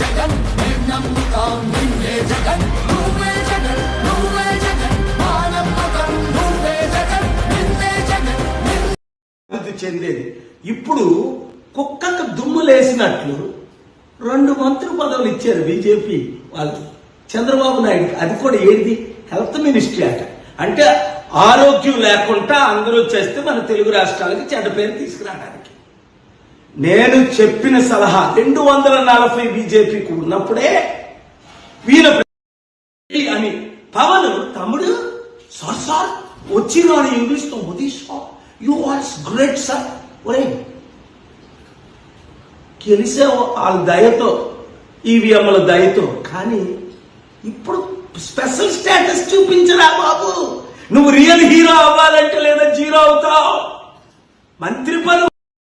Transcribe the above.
జగన్ మేం నమ్ముతాం నిన్నే జగన్ నువ్వే జగన్ నువ్వే జగన్ మా నమ్మకం నువ్వే జగన్ నిన్నే జగన్ అభివృద్ధి చెందేది. ఇప్పుడు కుక్కకు దుమ్ములేసినట్లు రెండు మంత్రి పదవులు ఇచ్చారు బీజేపీ వాళ్ళు. చంద్రబాబు నాయుడుకి అది కూడా ఏంటి హెల్త్ మినిస్ట్రీ అట. అంటే ఆరోగ్యం లేకుండా అందరూ చేస్తే మన తెలుగు రాష్ట్రాలకి చెడ్డ పేరు తీసుకురావడానికి. నేను చెప్పిన సలహా రెండు వందల నలభై బీజేపీకి ఉన్నప్పుడే వీళ్ళ అని. పవన్ తమ్ముడు సార్ సార్ వచ్చిన English ఇంగ్లీష్తో Modi sir you what's great sir ఒరే గెలిసే వాళ్ళ దయతో ఈవీఎంల దయతో కానీ ఇప్పుడు స్పెషల్ స్టేటస్ చూపించరా బాబు. నువ్వు రియల్ హీరో అవ్వాలంటే లేదా జీరో అవుతావు. మంత్రి పదవి